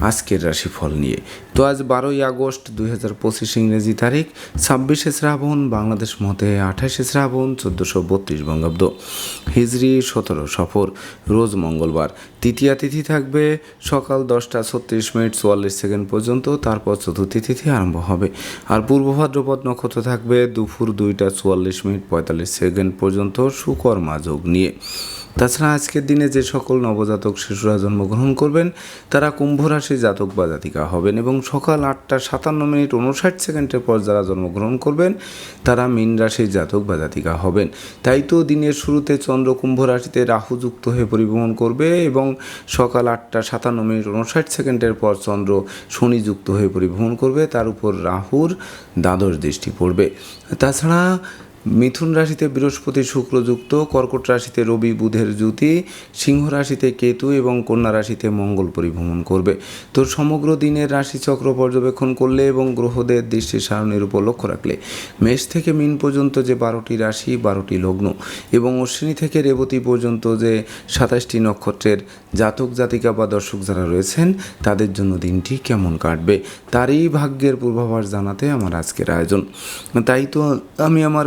আজকের রাশিফল নিয়ে। তো আজ বারোই আগস্ট দুই হাজার পঁচিশ ইংরেজি তারিখ, ছাব্বিশে শ্রাবণ, বাংলাদেশ মতে আঠাশে শ্রাবণ, চোদ্দোশো বত্রিশ বঙ্গাব্দ। হিজরি সতেরো সফর, রোজ মঙ্গলবার। তৃতীয়া তিথি থাকবে সকাল দশটা ছত্রিশ মিনিট চুয়াল্লিশ সেকেন্ড পর্যন্ত, তারপর চতুর্থী তিথি আরম্ভ হবে। আর পূর্ব ভাদ্রপদ নক্ষত্র থাকবে দুপুর দুইটা চুয়াল্লিশ মিনিট পঁয়তাল্লিশ সেকেন্ড পর্যন্ত সুকর্মা যোগ নিয়ে। তাছাড়া আজকের দিনে যে সকল নবজাতক শিশুরা জন্মগ্রহণ করবেন, তারা কুম্ভ রাশি জাতক বা জাতিকা হবেন এবং সকাল আটটা সাতান্ন মিনিট উনষাট সেকেন্ডের পর যারা জন্মগ্রহণ করবেন, তারা মীন রাশির জাতক বা জাতিকা হবেন। তাই তো দিনের শুরুতে চন্দ্র কুম্ভ রাশিতে রাহু যুক্ত হয়ে পরিভ্রমণ করবে এবং সকাল আটটা সাতান্ন মিনিট উনষাট সেকেন্ডের পর চন্দ্র শনি যুক্ত হয়ে পরিভ্রমণ করবে, তার উপর রাহুর দ্বাদশ দৃষ্টি পড়বে। তাছাড়া মিথুন রাশিতে বৃহস্পতি শুক্রযুক্ত কর্কট রাশিতে রবি বুধের জ্যোতি, সিংহ রাশিতে কেতু এবং কন্যা রাশিতে মঙ্গল পরিভ্রমণ করবে। তো সমগ্র দিনের রাশিচক্র পর্যবেক্ষণ করলে এবং গ্রহদের দৃষ্টি সারণের উপর লক্ষ্য রাখলে মেষ থেকে মিন পর্যন্ত যে বারোটি রাশি, বারোটি লগ্ন এবং অশ্বিনী থেকে রেবতী পর্যন্ত যে সাতাশটি নক্ষত্রের জাতক, জাতিকা বা দর্শক যারা রয়েছেন, তাদের জন্য দিনটি কেমন কাটবে তারই ভাগ্যের পূর্বাভাস জানাতে আমার আজকের আয়োজন। তাই তো আমি আমার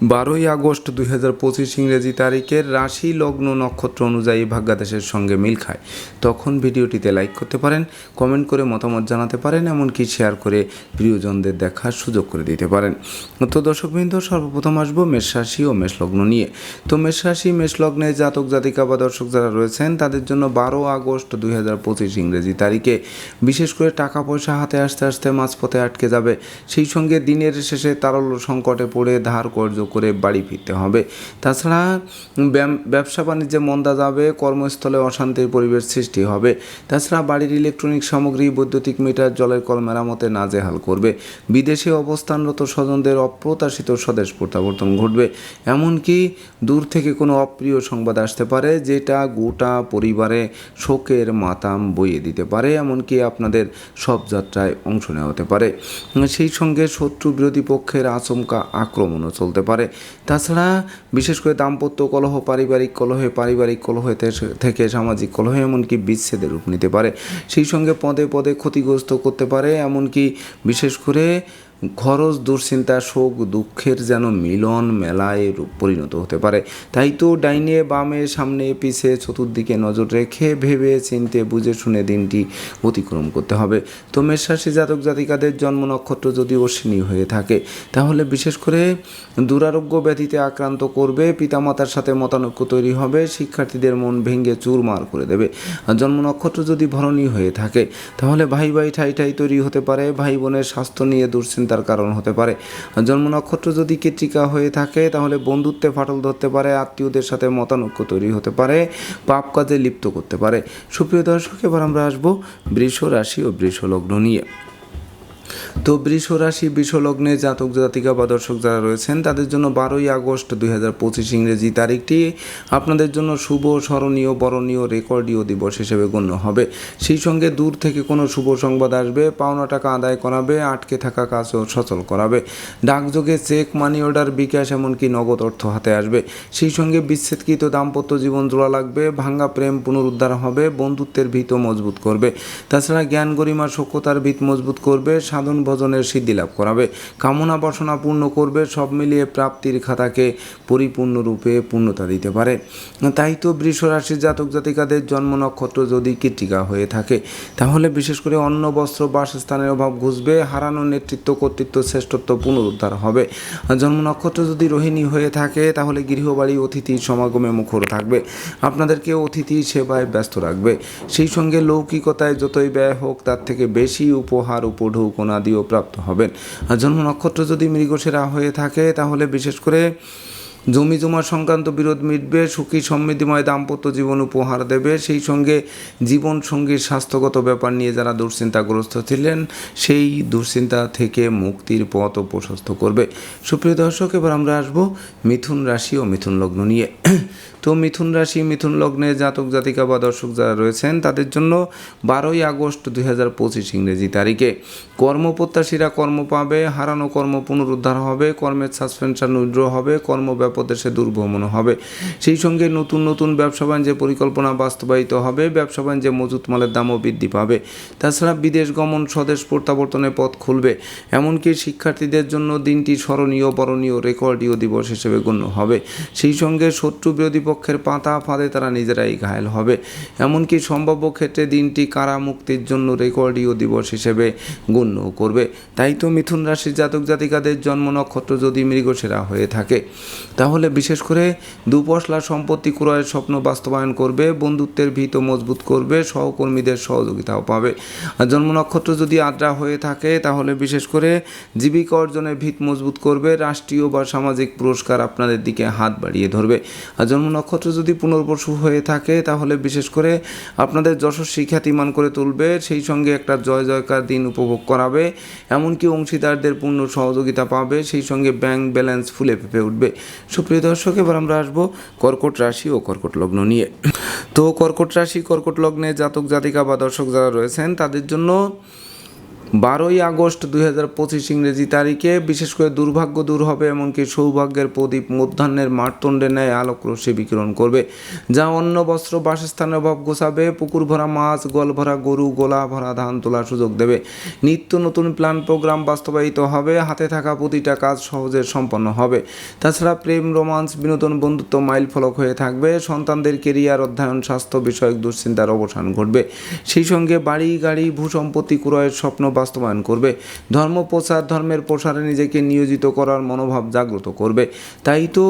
বারোই আগস্ট দুই হাজার পঁচিশ ইংরেজি তারিখের রাশি লগ্ন নক্ষত্র অনুযায়ী ভাগ্যাদেশের সঙ্গে মিল খায়। তখন ভিডিওটিতে লাইক করতে পারেন কমেন্ট করে মতামত জানাতে পারেন, এমনকি শেয়ার করে প্রিয়জনদের দেখার সুযোগ করে দিতে পারেন। তো দর্শকবৃন্দ, সর্বপ্রথম আসব মেষ রাশি ও মেষ লগ্ন নিয়ে। তো মেষ রাশি, মেষ লগ্নে জাতক, জাতিকা বা দর্শক যারা রয়েছেন, তাদের জন্য বারো আগস্ট দুই হাজার পঁচিশ ইংরেজি তারিখে বিশেষ করে টাকা পয়সা হাতে আসতে আসতে মাঝপথে আটকে যাবে। সেই সঙ্গে দিনের শেষে তারল্য সংকটে পড়ে ধার কর্য করে বাড়ি ফিরতে হবে। তাছাড়া ব্যবসা বাণিজ্যে মন্দা যাবে, কর্মস্থলে অশান্তির পরিবেশ সৃষ্টি হবে। তাছাড়া বাড়ির ইলেকট্রনিক সামগ্রী, বৈদ্যুতিক মিটার, জলের কল মেরামতে নাজেহাল করবে। বিদেশে অবস্থানরত স্বজনদের অপ্রত্যাশিত স্বদেশ প্রত্যাবর্তন ঘটবে। এমনকি দূর থেকে কোনো অপ্রিয় সংবাদ আসতে পারে, যেটা গোটা পরিবারে শোকের মাতাম বইয়ে দিতে পারে, এমনকি আপনাদের সব যাত্রায় অংশ নেওয়া হতে পারে। সেই সঙ্গে শত্রু বিরোধী পক্ষের আচমকা আক্রমণও চলতে পারে। তাছাড়া বিশেষ করে দাম্পত্য কলহ, পারিবারিক কলহে, পারিবারিক কলহ থেকে সামাজিক কলহ এমনকি বিচ্ছেদের রূপ নিতে পারে। সেই সঙ্গে পদে পদে ক্ষতিগ্রস্ত করতে পারে, এমনকি বিশেষ করে খরচ, দুশ্চিন্তা, শোক, দুঃখের যেন মিলন মেলায় পরিণত হতে পারে। তাই তো ডাইনে বামে সামনে পিছে চতুর্দিকে নজর রেখে ভেবে, চিনতে, বুঝে, শুনে দিনটি অতিক্রম করতে হবে। তো মেষরাশি জাতক জাতিকাদের জন্ম নক্ষত্র যদি অশ্বিনী হয়ে থাকে, তাহলে বিশেষ করে দুরারোগ্য ব্যাধিতে আক্রান্ত করবে, পিতামাতার সাথে মতানৈক্য তৈরি হবে, শিক্ষার্থীদের মন ভেঙে চুরমার করে দেবে। জন্ম নক্ষত্র যদি ভরণী হয়ে থাকে, তাহলে ভাই ভাই ঠাই ঠাই তৈরি হতে পারে। ভাই বোনের স্বাস্থ্য নিয়ে দুশ্চিন্তার কারণ হতে পারে। জন্ম নক্ষত্র যদি কেত্রিকা হয়ে থাকে, তাহলে বন্ধুত্বে ফাটল ধরতে পারে, আত্মীয়দের সাথে মতানৈক্য তৈরি হতে পারে, পাপ কাজে লিপ্ত করতে পারে। সুপ্রিয় দর্শক, এবার আমরা আসব বৃষ রাশি ও বৃষ লগ্ন নিয়ে। তো বৃষ রাশি বৃষ লগ্নে জাতক, জাতিকা বা দর্শক যারা রয়েছেন, তাদের জন্য বারোই আগস্ট দুই হাজার পঁচিশ ইংরেজি তারিখটি আপনাদের জন্য শুভ, স্মরণীয়, বরণীয়, রেকর্ডীয় দিবস হিসেবে গণ্য হবে। সেই সঙ্গে দূর থেকে কোনো শুভ সংবাদ আসবে, পাওনা টাকা আদায় করাবে, আটকে থাকা কাজও সচল করাবে। ডাকযোগে চেক, মানি অর্ডার, বিকাশ এমনকি নগদ অর্থ হাতে আসবে। সেই সঙ্গে বিচ্ছেদকৃত দাম্পত্য জীবন জোড়া লাগবে, ভাঙ্গা প্রেম পুনরুদ্ধার হবে, বন্ধুত্বের ভিতও মজবুত করবে। তাছাড়া জ্ঞান গরিমা সক্ষতার ভিত মজবুত করবে সাধন ভজনের সিদ্ধি লাভ করাবে। কামনা বাসনা পূর্ণ করবে, সব মিলিয়ে প্রাপ্তির খাতাকে পরিপূর্ণরূপে পূর্ণতা দিতে পারে। তাই তো বৃষ রাশির জাতক জাতিকাদের জন্ম নক্ষত্র যদি কীর্তিকা হয়ে থাকে, তাহলে বিশেষ করে অন্ন, বস্ত্র, বাসস্থানের অভাব ঘুষবে, হারানো নেতৃত্ব, কর্তৃত্ব, শ্রেষ্ঠত্ব পুনরুদ্ধার হবে। জন্ম নক্ষত্র যদি রোহিণী হয়ে থাকে, তাহলে গৃহবাড়ি অতিথির সমাগমে মুখর থাকবে। আপনাদেরকে অতিথি সেবায় ব্যস্ত রাখবে। সেই সঙ্গে লৌকিকতায় যতই ব্যয় হোক, তার থেকে বেশি উপহার উপঢৌকনা দিয়েও প্রাপ্ত হবেন। আর জন্ম নক্ষত্র যদি মৃগসেরা হয়ে থাকে, তাহলে বিশেষ করে জমি জমা সংক্রান্ত বিরোধ মিটবে, সুখী সমৃদ্ধিময় দাম্পত্য জীবন উপহার দেবে। সেই সঙ্গে জীবন সঙ্গীর স্বাস্থ্যগত ব্যাপার নিয়ে যারা দুশ্চিন্তাগ্রস্ত ছিলেন, সেই দুশ্চিন্তা থেকে মুক্তির পথও প্রশস্ত করবে। সুপ্রিয় দর্শক, এবার আমরা আসব মিথুন রাশি ও মিথুন লগ্ন নিয়ে। তো মিথুন রাশি, মিথুন লগ্নে জাতক, জাতিকা বা দর্শক যারা রয়েছেন, তাদের জন্য বারোই আগস্ট দুই হাজার পঁচিশ ইংরেজি তারিখে। কর্মপ্রত্যাশীরা কর্ম পাবে, হারানো কর্ম পুনরুদ্ধার হবে, কর্মের সাসপেনশন উইড্র হবে, কর্ম ব্যাপদেশে দুর্ভ্রমণ হবে। সেই সঙ্গে নতুন নতুন ব্যবসা বাণিজ্যের পরিকল্পনা বাস্তবায়িত হবে, ব্যবসা বাণিজ্যে মজুত মালের দামও বৃদ্ধি পাবে। তাছাড়া বিদেশ গমন, স্বদেশ প্রত্যাবর্তনের পথ খুলবে। এমনকি শিক্ষার্থীদের জন্য দিনটি স্মরণীয়, বরণীয় রেকর্ডীয় দিবস হিসেবে গণ্য হবে। সেই সঙ্গে শত্রু বিরোধী পক্ষের পাতা ফাঁদে তারা নিজেরাই ঘায়েল হবে। এমনকি সম্ভাব্য ক্ষেত্রে দিনটি কারা মুক্তির জন্য রেকর্ডীয় দিবস হিসেবে গণ্য করবে। তাই তো মিথুন রাশির জাতক জাতিকাদের জন্ম নক্ষত্র যদি মৃগসেরা হয়ে থাকে। তাহলে বিশেষ করে দুপশলা সম্পত্তি ক্রয়ের স্বপ্ন বাস্তবায়ন করবে, বন্ধুত্বের ভিত মজবুত করবে, সহকর্মীদের সহযোগিতাও পাবে। আর জন্ম নক্ষত্র যদি আদ্রা হয়ে থাকে, তাহলে বিশেষ করে জীবিকা অর্জনের ভিত মজবুত করবে, রাষ্ট্রীয় বা সামাজিক পুরস্কার আপনাদের দিকে হাত বাড়িয়ে ধরবে। আর জন্ম নক্ষত্র যদি পুনর্বসু হয়ে থাকে, তাহলে বিশেষ করে আপনাদের যশস্বী খ্যাতিমান করে তুলবে, সেই সঙ্গে একটা জয় জয়কার দিন উপভোগ করাবে, এমনকি অংশীদারদের পূর্ণ সহযোগিতা পাবে, সেই সঙ্গে ব্যাংক ব্যালেন্স ফুলে ফেপে উঠবে। সুপ্রিয় দর্শক, এবার আমরা আসব কর্কট রাশি ও কর্কট লগ্ন নিয়ে। তো কর্কট রাশি, কর্কট লগ্নে জাতক জাতিকা বা দর্শক যারা রয়েছেন, তাদের জন্য বারোই আগস্ট দুই হাজার পঁচিশ ইংরেজি তারিখে বিশেষ করে দুর্ভাগ্য দূর হবে, এমনকি সৌভাগ্যের প্রদীপ মধ্যাহ্নের মারতণ্ডে ন্যায় আলোক রশ্মি বিকিরণ করবে, যা অন্য বস্ত্র, বাসস্থানের অভাব গোছাবে, পুকুর ভরা মাছ গল ভরা গরু, গোলা ভরা ধান তোলার সুযোগ দেবে। নিত্য নতুন প্ল্যান প্রোগ্রাম বাস্তবায়িত হবে, হাতে থাকা প্রতিটা কাজ সহজে সম্পন্ন হবে। তাছাড়া প্রেম, রোমান্স, বিনোদন, বন্ধুত্ব মাইল ফলক হয়ে থাকবে, সন্তানদের কেরিয়ার, অধ্যয়ন, স্বাস্থ্য বিষয়ক দুশ্চিন্তার অবসান ঘটবে। সেই সঙ্গে বাড়ি, গাড়ি, ভূসম্পত্তি, ক্রয়ের স্বপ্ন বাস্তবায়ন করবে। ধর্ম প্রচার, ধর্মের প্রসারে নিজেকে নিয়োজিত করার মনোভাব জাগ্রত করবে। তাই তো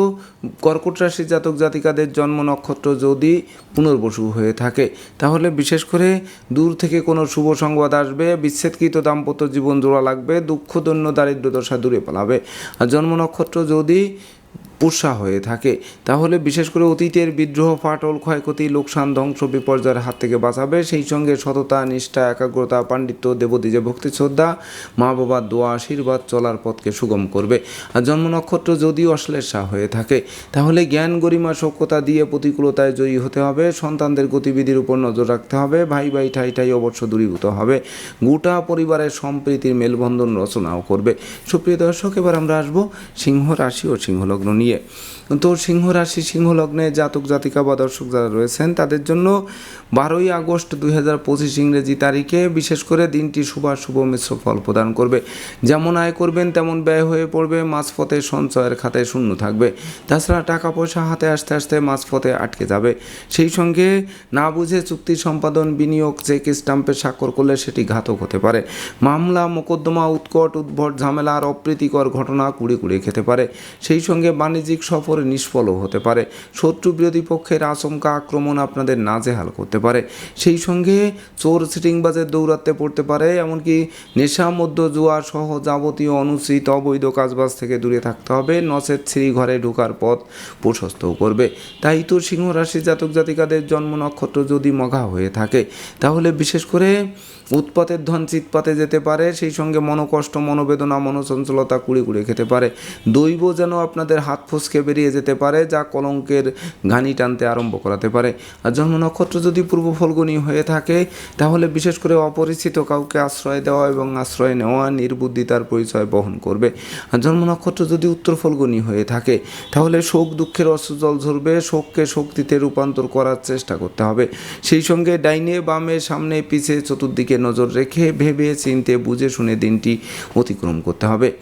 কর্কট রাশির জাতক জাতিকাদের জন্ম নক্ষত্র যদি পুনর্বসু হয়ে থাকে, তাহলে বিশেষ করে দূর থেকে কোনো শুভ সংবাদ আসবে, বিচ্ছেদকৃত দাম্পত্য জীবন জোড়া লাগবে, দুঃখ, দৈন্য, দারিদ্র দশা দূরে পালাবে। আর জন্ম নক্ষত্র যদি পুষা হয়ে থাকে। তাহলে বিশেষ করে অতীতের বিদ্রোহ, ফাটল, ক্ষয়ক্ষতি, লোকসান, ধ্বংস, বিপর্যয়ের হাত থেকে বাঁচাবে। সেই সঙ্গে সততা, নিষ্ঠা, একাগ্রতা, পাণ্ডিত্য, দেবদীজে ভক্তি, শ্রদ্ধা, মা বাবার দোয়া, আশীর্বাদ চলার পথকে সুগম করবে। আর জন্ম নক্ষত্র যদি অশ্লেষা হয়ে থাকে, তাহলে জ্ঞান, গরিমা সক্ষতা দিয়ে প্রতিকূলতায় জয়ী হতে হবে। সন্তানদের গতিবিধির উপর নজর রাখতে হবে। ভাই ভাই, ঠাই ঠাই অবশ্য দূরীভূত হবে। গোটা পরিবারের সম্প্রীতির মেলবন্ধন রচনাও করবে। সুপ্রিয় দর্শক, এবার আমরা আসব সিংহ রাশি ও সিংহলগ্ন নিয়ে। 예. তো সিংহ রাশি, সিংহ লগ্নে জাতক, জাতিকা বা দর্শক যারা রয়েছেন, তাদের জন্য বারোই আগস্ট দুই হাজার পঁচিশ ইংরেজি তারিখে বিশেষ করে দিনটি শুভ শুভ মিশ্র ফল প্রদান করবে। যেমন আয় করবেন, তেমন ব্যয় হয়ে পড়বে, মাঝপথে সঞ্চয়ের খাতায় শূন্য থাকবে। তাছাড়া টাকা পয়সা হাতে আসতে আসতে মাঝপথে আটকে যাবে। সেই সঙ্গে না বুঝে চুক্তি সম্পাদন, বিনিয়োগ চেক স্টাম্পে স্বাক্ষর করলে সেটি ঘাতক হতে পারে। মামলা, মোকদ্দমা, উৎকট, উদ্ভট, ঝামেলা আর অপ্রীতিকর ঘটনা কুড়ে কুড়ে খেতে পারে। সেই সঙ্গে বাণিজ্যিক সফরে নিষ্ফলও হতে পারে। শত্রু বিরোধী পক্ষের আচমকা আক্রমণ আপনাদের নাজেহাল করতে পারে। সেই সঙ্গে চোর সিটিংবাজের দৌরাত্মে পড়তে পারে, এমনকি নেশা মধ্য জুয়া সহ যাবতীয় অনুচিত অবৈধ কাজবাজ থেকে দূরে থাকতে হবে। নচেত শ্রী ঘরে ঢোকার পথ প্রশস্তও করবে। তাই তো সিংহ রাশি জাতক জাতিকাদের জন্ম নক্ষত্র যদি মঘা হয়ে থাকে, তাহলে বিশেষ করে উৎপাতের ধন চিৎপাতে যেতে পারে, সেই সঙ্গে মনোকষ্ট, মনোবেদনা, মনোচঞ্চলতা কুড়ে কুড়ে খেতে পারে। দৈব যেন আপনাদের হাত ফসকে বেরিয়ে যেতে পারে, যা কলঙ্কের ঘানি টানতে আরম্ভ করাতে পারে। আর জন্ম নক্ষত্র যদি পূর্ব ফলগুনি হয়ে থাকে, তাহলে বিশেষ করে অপরিচিত কাউকে আশ্রয় দেওয়া এবং আশ্রয় নেওয়া নির্বুদ্ধিতার পরিচয় বহন করবে। আর জন্ম নক্ষত্র যদি উত্তর ফলগুনি হয়ে থাকে, তাহলে শোক, দুঃখের অশ্রুজল ঝরবে, শোককে শক্তিতে রূপান্তর করার চেষ্টা করতে হবে। সেই সঙ্গে ডাইনে বামে সামনে পিছে চতুর্দিকে নজর রেখে ভেবে চিনতে বুঝে শুনে দিনটি অতিক্রম করতে হবে।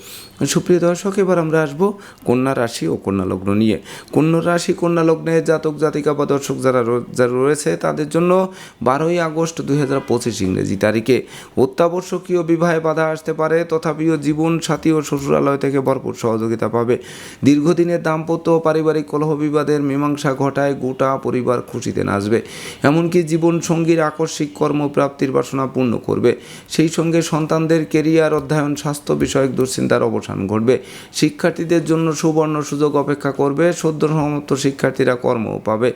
সুপ্রিয় দর্শক, এবার আমরা আসব কন্যা রাশি ও কন্যা লগ্ন নিয়ে। কন্যা রাশি, কন্যা লগ্নে জাতক, জাতিকা বা দর্শক যারা যারা রয়েছে, তাদের জন্য বারোই আগস্ট দুই হাজার পঁচিশ ইংরেজি তারিখে অত্যাবশ্যকীয় বিবাহে বাধা আসতে পারে, তথাপিও জীবন, সাথী ও শ্বশুরালয় থেকে ভরপুর সহযোগিতা পাবে। দীর্ঘদিনের দাম্পত্য ও পারিবারিক কলহ বিবাদের মীমাংসা ঘটায় গোটা পরিবার খুশিতে নাচবে। এমনকি জীবন সঙ্গীর আকস্মিক কর্মপ্রাপ্তির বাসনা পূর্ণ করবে। সেই সঙ্গে সন্তানদের কেরিয়ার, অধ্যয়ন, স্বাস্থ্য বিষয়ক দুশ্চিন্তার অবসান ঘটবে। শিক্ষার্থীদের জন্য সুবর্ণ সুযোগ অপেক্ষা করবে। সদ্য সমাপ্ত শিক্ষার্থীরা কর্মও পাবে।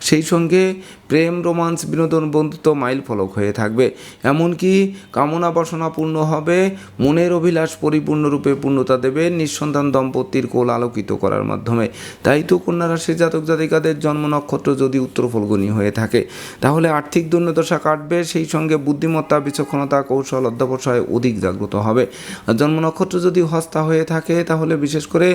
সেই সঙ্গে প্রেম, রোমান্স, বিনোদন, বন্ধুত্ব মাইল ফলক হয়ে থাকবে। এমনকি কামনা বাসনা পূর্ণ হবে, মনের অভিলাষ পরিপূর্ণরূপে পূর্ণতা দেবে, নিঃসন্তান দম্পতির কোল আলোকিত করার মাধ্যমে। তাই তো কন্যা রাশির জাতক জাতিকাদের জন্ম নক্ষত্র যদি উত্তর ফলগুনি হয়ে থাকে, তাহলে আর্থিক দুর্নদশা কাটবে, সেই সঙ্গে বুদ্ধিমত্তা, বিচক্ষণতা, কৌশল, অধ্যবসায় অধিক জাগ্রত হবে। আর জন্ম নক্ষত্র যদি হস্তা হয়ে থাকে, তাহলে বিশেষ করে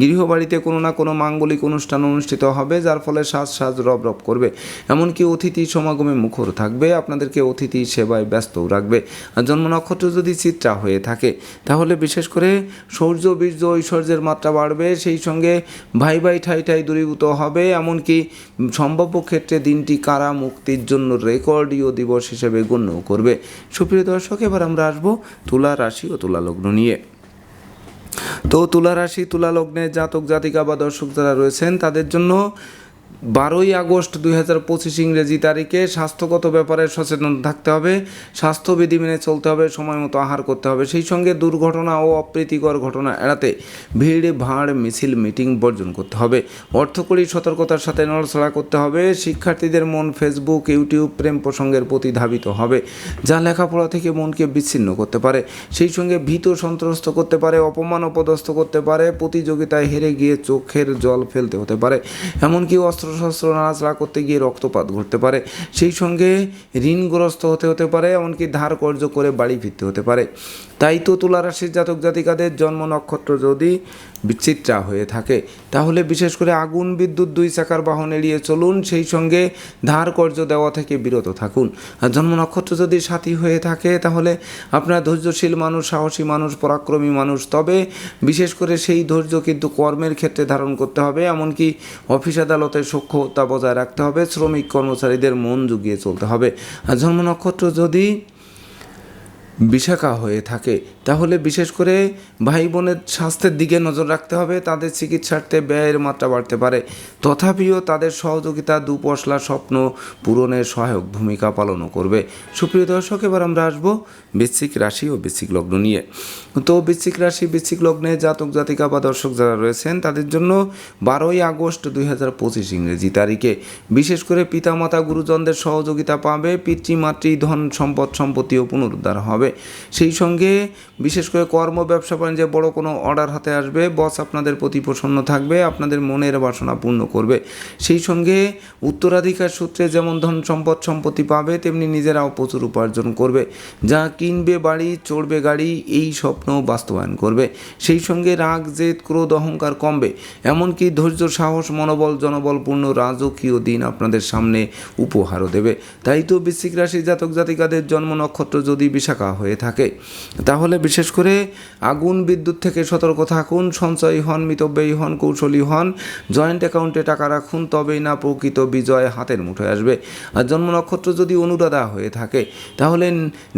গৃহবাড়িতে কোনো না কোনো মাঙ্গলিক অনুষ্ঠান অনুষ্ঠিত হবে, যার ফলে সাজ সাজ রব রব করবে। এমনকি অতিথি সমাগমে মুখর থাকবে, আপনাদেরকে অতিথি সেবায় ব্যস্তও রাখবে। আর জন্ম নক্ষত্র যদি চিত্রা হয়ে থাকে, তাহলে বিশেষ করে সৌর্য, বীর্য, ঐশ্বর্যের মাত্রা বাড়বে, সেই সঙ্গে ভাই ভাই ঠাই ঠাই দূরীভূত হবে। এমনকি সম্ভাব্য ক্ষেত্রে দিনটি কারা মুক্তির জন্য রেকর্ডীয় দিবস হিসেবে গণ্য করবে। সুপ্রিয় দর্শক, এবার আমরা আসব তুলা রাশি ও তুলা লগ্ন নিয়ে। তো তুলা রাশি, তুলা লগ্নে জাতক জাতিকা বা দর্শক যারা রয়েছেন, তাদের জন্য বারোই আগস্ট দুই হাজার পঁচিশ ইংরেজি তারিখে স্বাস্থ্যগত ব্যাপারে সচেতন থাকতে হবে, স্বাস্থ্যবিধি মেনে চলতে হবে, সময় মতো আহার করতে হবে। সেই সঙ্গে দুর্ঘটনা ও অপ্রীতিকর ঘটনা এড়াতে ভিড়, ভাঁড়, মিছিল, মিটিং বর্জন করতে হবে। অর্থকরী সতর্কতার সাথে নড়াচড়া করতে হবে। শিক্ষার্থীদের মন ফেসবুক, ইউটিউব প্রেম প্রসঙ্গের প্রতি ধাবিত হবে, যা লেখাপড়া থেকে মনকে বিচ্ছিন্ন করতে পারে। সেই সঙ্গে ভীত সন্ত্রস্ত করতে পারে, অপমান অপদস্থ করতে পারে, প্রতিযোগিতায় হেরে গিয়ে চোখের জল ফেলতে হতে পারে। এমনকি অস্ত্রশস্ত্র নাড়াচাড়া করতে গিয়ে রক্তপাত ঘটতে পারে। সেই সঙ্গে ঋণগ্রস্ত হতে হতে পারে, এমনকি ধার কর্য করে বাড়ি ফিরতে হতে পারে। তাই তো তুলা রাশির জাতক জাতিকাদের জন্ম নক্ষত্র যদি বিচিত্রা হয়ে থাকে, তাহলে বিশেষ করে আগুন, বিদ্যুৎ, দুই চাকার বাহন এড়িয়ে চলুন, সেই সঙ্গে ধার কর্য দেওয়া থেকে বিরত থাকুন। আর জন্ম নক্ষত্র যদি সাথী হয়ে থাকে, তাহলে আপনার ধৈর্যশীল মানুষ, সাহসী মানুষ, পরাক্রমী মানুষ, তবে বিশেষ করে সেই ধৈর্য কিন্তু কর্মের ক্ষেত্রে ধারণ করতে হবে, এমনকি অফিস আদালতে সক্ষতা বজায় রাখতে হবে, শ্রমিক কর্মচারীদের মন জুগিয়ে চলতে হবে। আর জন্ম নক্ষত্র যদি বিশাখা হয়ে থাকে। তাহলে বিশেষ করে ভাই বোনের স্বাস্থ্যের দিকে নজর রাখতে হবে, তাদের চিকিৎসার্থে ব্যয়ের মাত্রা বাড়তে পারে। তথাপিও তাদের সহযোগিতা দুপশলা স্বপ্ন পূরণের সহায়ক ভূমিকা পালনও করবে। সুপ্রিয় দর্শক, এবার আমরা আসব বৃশ্চিক রাশি ও বৃশ্চিক লগ্ন নিয়ে। তো বৃশ্চিক রাশি, বৃশ্চিক লগ্নে জাতক, জাতিকা বা দর্শক যারা রয়েছেন, তাদের জন্য বারোই আগস্ট দুই হাজার পঁচিশ ইংরেজি তারিখে। বিশেষ করে পিতামাতা, গুরুজনদের সহযোগিতা পাবে, পিতৃমাতৃ ধন সম্পদ সম্পত্তিও পুনরুদ্ধার হবে। সেই সঙ্গে বিশেষ করে কর্ম, ব্যবসা বাণিজ্যে বড় কোনো অর্ডার হাতে আসবে বস আপনাদের প্রতি প্রসন্ন থাকবে, আপনাদের মনের বাসনা পূর্ণ করবে। সেই সঙ্গে উত্তরাধিকার সূত্রে যেমন ধন সম্পদ সম্পত্তি পাবে, তেমনি নিজেরাও প্রচুর উপার্জন করবে। যা কিনবে বাড়ি, চড়বে গাড়ি, এই স্বপ্ন বাস্তবায়ন করবে। সেই সঙ্গে রাগ, জেদ, ক্রোধ, অহংকার কমবে। এমনকি ধৈর্য, সাহস, মনোবল, জনবলপূর্ণ রাজকীয় দিন আপনাদের সামনে উপহারও দেবে। তাই তো বৃশ্চিক রাশি জাতক জাতিকাদের জন্ম নক্ষত্র যদি বিশাখা হয়ে থাকে, তাহলে বিশেষ করে আগুন, বিদ্যুৎ থেকে সতর্ক থাকুন, সঞ্চয়ী হন, মিতব্যয়ী হন, কৌশলী হন, জয়েন্ট অ্যাকাউন্টে টাকা রাখুন, তবেই না প্রকৃত বিজয় হাতের মুঠোয় আসবে। আর জন্ম নক্ষত্র যদি অনুরাধা হয়ে থাকে, তাহলে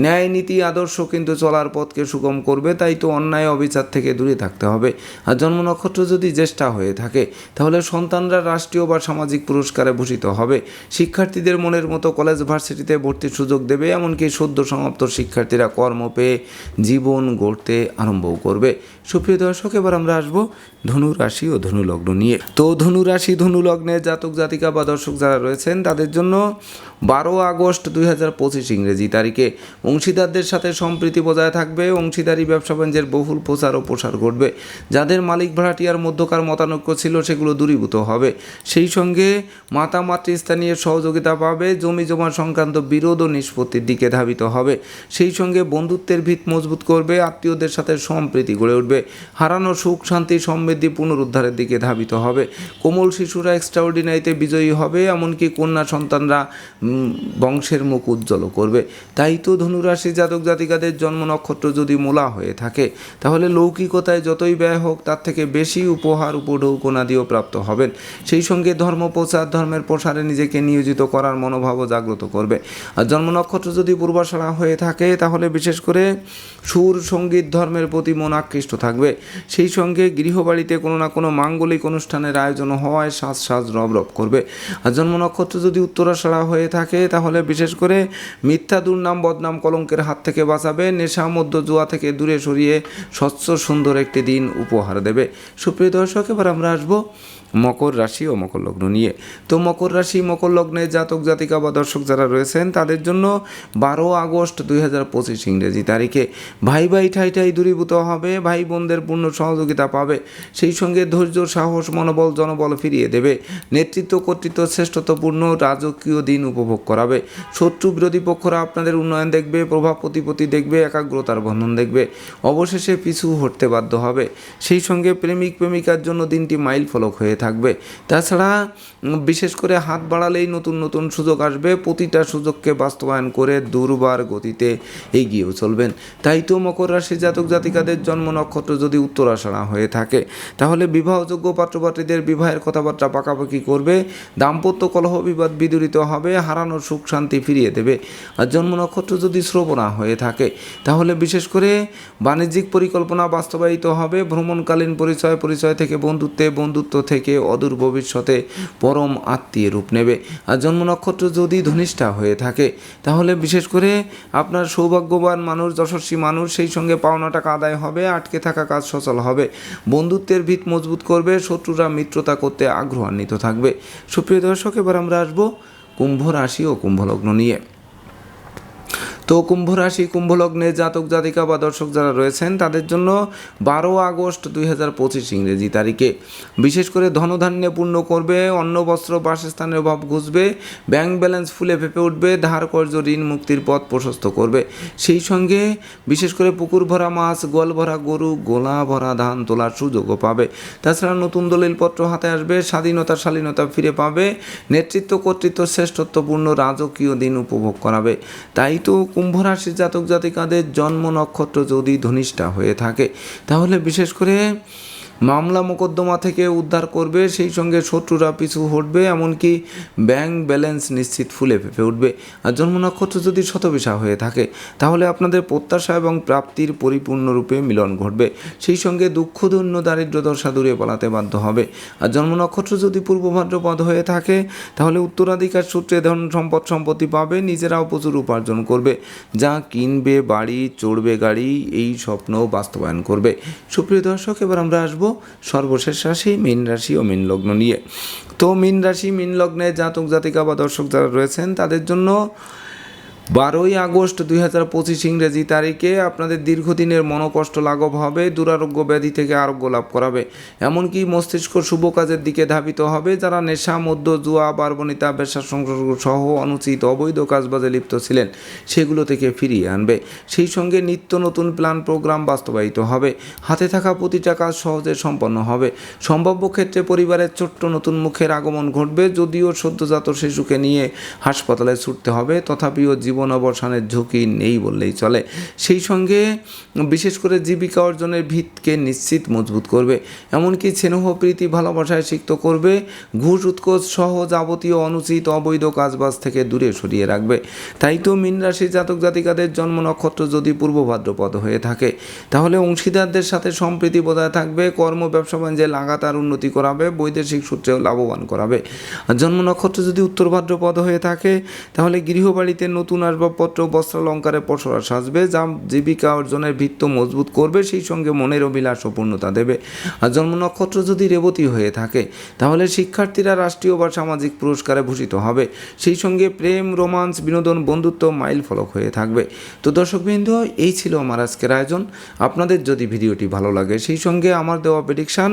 ন্যায় নীতি, আদর্শ কিন্তু চলার পথকে সুগম করবে, তাই তো অন্যায় অবিচার থেকে দূরে থাকতে হবে। আর জন্ম নক্ষত্র যদি জ্যেষ্ঠা হয়ে থাকে, তাহলে সন্তানরা রাষ্ট্রীয় বা সামাজিক পুরস্কারে ভূষিত হবে। শিক্ষার্থীদের মনের মতো কলেজ ভার্সিটিতে ভর্তির সুযোগ দেবে, এমনকি সদ্য সমাপ্ত শিক্ষার্থীরা কর্ম পেয়ে জীবন গড়তে আরম্ভ করবে। সুপ্রিয় দর্শক, এবার আমরা আসব ধনু রাশি ও ধনু লগ্ন নিয়ে। তো ধনু রাশি, ধনু লগ্নে জাতক জাতিকা বা দর্শক যারা রয়েছেন, তাদের জন্য বারো আগস্ট দুই হাজার পঁচিশ ইংরেজি তারিখে। অংশীদারদের সাথে সম্প্রীতি বজায় থাকবে। অংশীদারি ব্যবসা বাণিজ্যের বহুল প্রচার ও প্রসার ঘটবে। যাদের মালিক ভাড়াটিয়ার মধ্যকার মতানৈক্য ছিল, সেগুলো দূরীভূত হবে। সেই সঙ্গে মাতা মাতৃস্থানীয় সহযোগিতা পাবে। জমি জমা সংক্রান্ত বিরোধ ও নিষ্পত্তির দিকে ধাবিত হবে। সেই সঙ্গে বন্ধুত্বের ভিত মজবুত করবে। আত্মীয়দের সাথে সম্প্রীতি গড়ে উঠবে। হারানো সুখ, শান্তি সমৃদ্ধি পুনরুদ্ধারের দিকে ধাবিত হবে। কোমল শিশুরা এক্সট্রাঅর্ডিনারিতে বিজয়ী হবে। এমনকি কন্যা সন্তানরা বংশের মুখ উজ্জ্বল করবে। তাই তো ধনুরাশি জাতক জাতিকাদের জন্ম নক্ষত্র যদি মোলা হয়ে থাকে, তাহলে লৌকিকতায় যতই ব্যয় হোক, তার থেকে বেশি উপহার উপঢৌকনাদিও প্রাপ্ত হবেন। সেই সঙ্গে ধর্ম প্রচার, ধর্মের প্রসারে নিজেকে নিয়োজিত করার মনোভাবও জাগ্রত করবে। আর জন্ম নক্ষত্র যদি পূর্বাশারা হয়ে থাকে, তাহলে বিশেষ করে সুর, সংগীত, ধর্মের প্রতি মন আকৃষ্ট থাকবে। সেই সঙ্গে গৃহবাড়িতে কোনো না কোনো মাঙ্গলিক অনুষ্ঠানের আয়োজন হওয়ায় সাজ সাজ রব রব করবে। আর জন্ম নক্ষত্র যদি উত্তরাষাড়া হয়ে থাকে তাহলে বিশেষ করে মিথ্যা দুর্নাম, বদনাম কলঙ্কের হাত থেকে বাঁচাবে, নেশা, মধ্য জুয়া থেকে দূরে সরিয়ে স্বচ্ছ সুন্দর একটি দিন উপহার দেবে। সুপ্রিয় দর্শক, এবার আমরা আসব মকর রাশি ও মকর লগ্ন নিয়ে। তো মকর রাশি, মকর লগ্নে জাতক, জাতিকা বা দর্শক যারা রয়েছেন, তাদের জন্য বারো আগস্ট দুই হাজার পঁচিশ ইংরেজি তারিখে ভাই ভাই ঠাই ঠাই দূরীভূত হবে, ভাই বোনদের পূর্ণ সহযোগিতা পাবে, সেই সঙ্গে ধৈর্য, সাহস, মনোবল, জনবল ফিরিয়ে দেবে, নেতৃত্ব, কর্তৃত্ব, শ্রেষ্ঠত্বপূর্ণ রাজকীয় দিন উপভোগ করাবে, শত্রু বিরোধী পক্ষরা আপনাদের উন্নয়ন দেখবে, প্রভাব প্রতিপত্তি দেখবে, একাগ্রতার বন্ধন দেখবে, অবশেষে পিছু হটতে বাধ্য হবে, সেই সঙ্গে প্রেমিক, প্রেমিকার জন্য দিনটি মাইল ফলক হয়ে থাকবে। তাছাড়া বিশেষ করে হাত বাড়ালেই নতুন নতুন সুযোগ আসবে। প্রতিটা সুযোগকে বাস্তবায়ন করে দুর্বার গতিতে এগিয়েও চলবেন। তাই তো মকর রাশি জাতক জাতিকাদের জন্ম নক্ষত্র যদি উত্তরাষাড়া হয়ে থাকে, তাহলে বিবাহযোগ্য পাত্রপাত্রীদের বিবাহের কথাবার্তা পাকাপাকি করবে, দাম্পত্য কলহ বিবাদ বিদূরিত হবে হারানোর সুখ শান্তি ফিরিয়ে দেবে। আর জন্ম নক্ষত্র যদি শ্রবণা হয়ে থাকে, তাহলে বিশেষ করে বাণিজ্যিক পরিকল্পনা বাস্তবায়িত হবে, ভ্রমণকালীন পরিচয় পরিচয় থেকে বন্ধুত্বে বন্ধুত্ব থেকে অদূর ভবিষ্যতে পরম আত্মীয় রূপ নেবে। আর জন্ম নক্ষত্র যদি ধনিষ্ঠা হয়ে থাকে, তাহলে বিশেষ করে আপনার সৌভাগ্যবান মানুষ, যশস্বী মানুষ, সেই সঙ্গে পাওনা টাকা আদায় হবে, আটকে থাকা কাজ সচল হবে। বন্ধুত্বের ভিত মজবুত করবে, শত্রুরা মিত্রতা করতে আগ্রহান্বিত থাকবে। সুপ্রিয় দর্শক, এবার আমরা আসব কুম্ভ রাশি ও কুম্ভলগ্ন নিয়ে। তো কুম্ভ রাশি কুম্ভ লগ্নে জাতক, জাতিকা বা দর্শক যারা রয়েছেন, তাদের জন্য বারো আগস্ট দুই হাজার পঁচিশ ইংরেজি তারিখে। বিশেষ করে ধনধান্যে পূর্ণ করবে, অন্ন, বস্ত্র, বাসস্থানের অভাব ঘুষবে, ব্যাংক ব্যালেন্স ফুলে ফেপে উঠবে, ধার কর্য ঋণ, মুক্তির পথ প্রশস্ত করবে। সেই সঙ্গে বিশেষ করে পুকুর ভরা মাছ, গোয়াল ভরা গরু, গোলা ভরা ধান তোলার সুযোগও পাবে। তাছাড়া নতুন দলিলপত্র হাতে আসবে, স্বাধীনতা, শালীনতা ফিরে পাবে, নেতৃত্ব, কর্তৃত্ব, শ্রেষ্ঠত্বপূর্ণ, রাজকীয় দিন উপভোগ করাবে। তাই তো কুম্ভ রাশির জাতক জাতিকাদের জন্ম নক্ষত্র যদি ধনিষ্ঠা হয়ে থাকে তাহলে বিশেষ করে মামলা মোকদ্দমা থেকে উদ্ধার করবে, সেই সঙ্গে শত্রুরা পিছু হটবে, এমনকি ব্যাংক ব্যালেন্স নিশ্চিত ফুলে ফেপে উঠবে। আর জন্ম নক্ষত্র যদি শতবিশা হয়ে থাকে, তাহলে আপনাদের প্রত্যাশা এবং প্রাপ্তির পরিপূর্ণরূপে মিলন ঘটবে। সেই সঙ্গে দুঃখদন্য দারিদ্র, দশা দূরে পালাতে বাধ্য হবে। আর জন্ম নক্ষত্র যদি পূর্ব ভাদ্রপদ হয়ে থাকে, তাহলে উত্তরাধিকার সূত্রে ধন সম্পদ সম্পত্তি পাবে, নিজেরাও প্রচুর উপার্জন করবে। যা কিনবে, বাড়ি, চড়বে গাড়ি, এই স্বপ্ন বাস্তবায়ন করবে। সুপ্রিয় দর্শক, এবার আমরা আসব সর্বশেষ রাশি মীন রাশি ও মীন লগ্ন নিয়ে। তো মীন রাশি, মীন লগ্নে জাতক জাতিকা বা দর্শক যারা রয়েছেন, তাদের জন্য বারোই আগস্ট দুই হাজার পঁচিশ ইংরেজি তারিখে আপনাদের দীর্ঘদিনের মনোকষ্ট লাঘব হবে, দুরারোগ্য ব্যাধি থেকে আরোগ্য লাভ করাবে। এমনকি মস্তিষ্ক শুভ কাজের দিকে ধাবিত হবে, যারা নেশা মধ্য জুয়া বারবনিতা ব্যবসা সংসর্গ সহ অনুচিত অবৈধ কাজবাজে লিপ্ত ছিলেন, সেগুলো থেকে ফিরিয়ে আনবে। সেই সঙ্গে নিত্য নতুন প্ল্যান প্রোগ্রাম বাস্তবায়িত হবে। হাতে থাকা প্রতিটা কাজ সহজে সম্পন্ন হবে। সম্ভাব্য ক্ষেত্রে পরিবারের ছোট্ট নতুন মুখের আগমন ঘটবে, যদিও সদ্যজাত শিশুকে নিয়ে হাসপাতালে ছুটতে হবে, তথাপিও জীবন অবসানের ঝুঁকি নেই বললেই চলে। সেই সঙ্গে বিশেষ করে জীবিকা অর্জনের ভিতকে নিশ্চিত মজবুত করবে। এমনকি স্নেহ, প্রীতি, ভালোবাসায় সিক্ত করবে। ঘুষ, উৎকোচ সহ যাবতীয় অনুচিত অবৈধ কাজবাজ থেকে দূরে সরিয়ে রাখবে। তাই তো মীন রাশি জাতক জাতিকাদের জন্ম নক্ষত্র যদি পূর্ব ভাদ্রপদ হয়ে থাকে, তাহলে অংশীদারদের সাথে সম্প্রীতি বজায় থাকবে, কর্ম, ব্যবসা বাণিজ্যে লাগাতার উন্নতি করাবে, বৈদেশিক সূত্রেও লাভবান করাবে। জন্ম নক্ষত্র যদি উত্তর ভাদ্রপদ হয়ে থাকে, তাহলে গৃহবাড়িতে নতুন আসবাবপত্র বস্ত্রালঙ্কারে পসরা সাজবে, যা জীবিকা অর্জনের ভিত্ত মজবুত করবে, সেই সঙ্গে মনের অভিলাষ পূর্ণতা দেবে। আর জন্ম নক্ষত্র যদি রেবতী হয়ে থাকে, তাহলে শিক্ষার্থীরা রাষ্ট্রীয় বা সামাজিক পুরস্কারে ভূষিত হবে। সেই সঙ্গে প্রেম, রোমান্স, বিনোদন, বন্ধুত্ব মাইল ফলক হয়ে থাকবে। তো দর্শকবৃন্দ এই ছিল আমার আজকের আয়োজন। আপনাদের যদি ভিডিওটি ভালো লাগে, সেই সঙ্গে আমার দেওয়া প্রেডিকশান